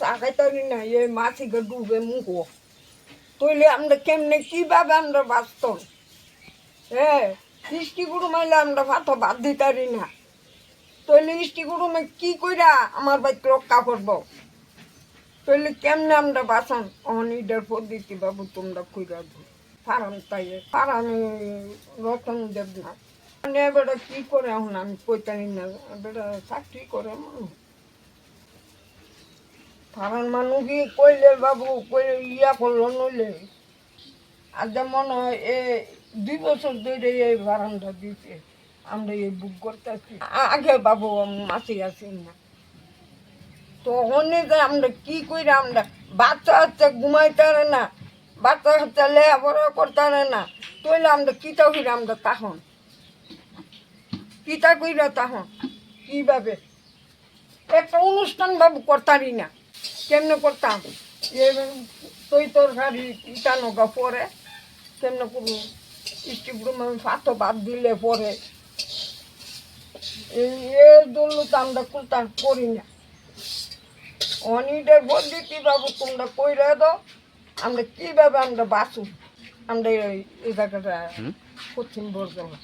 চা না এ মাছিকে ডুবে মুখো তৈলে আমরা কেমনে কীভাবে আমরা বাঁচতাম? হ্যাঁ বৃষ্টি গুরু মাইলে আমরা ভাত বাদ দিতারি না তৈলে বৃষ্টি গুরু মাই কি কইরা আমার বাইক রক্ষা করব? তৈলে কেমনে আমরা বাঁচান অনিডের পদ্ধতি বাবু, তোমরা কইরা ফারাম তাই ফারাম রতন দেব না। মানে এবারে কি করে এখন আমি কইতারি না এবারে চাকরি করে মানুষ। ফারান মানুষ কি কইলে বাবু, কইলে ইয়া করল, নইলে। আর যেমন হয় এ দুই বছর ধরে এই বারান্দা দিতে আমরা এই বুক করতেছি। আগে বাবু মাসি আছি না। তো অনেক আমরা কি কইরা আমরা, বাচ্চা হচ্ছে ঘুমাইতে না, বাচ্চা হচ্ছে লেখাপড়া করতে না তৈলে আমরা কিতা কইরা আমরা তখন কিতা কইরা তখন কীভাবে? একটা অনুষ্ঠান বাবু করতারি না। কেমনে করতাম? এ তৈ তরকারি ইটা নগা পরে কেমনে করব? স্টিগ্রুম আমি ফাতো বাদ দিলে পরে। এই এর জন্য তো আমরা করতাম করি না। অনিডের পদ্ধতি বাবু তোমরা কইরা দাও আমরা কীভাবে আমরা বাঁচু? আমরা এই জায়গাটা পশ্চিম বর্ধমান।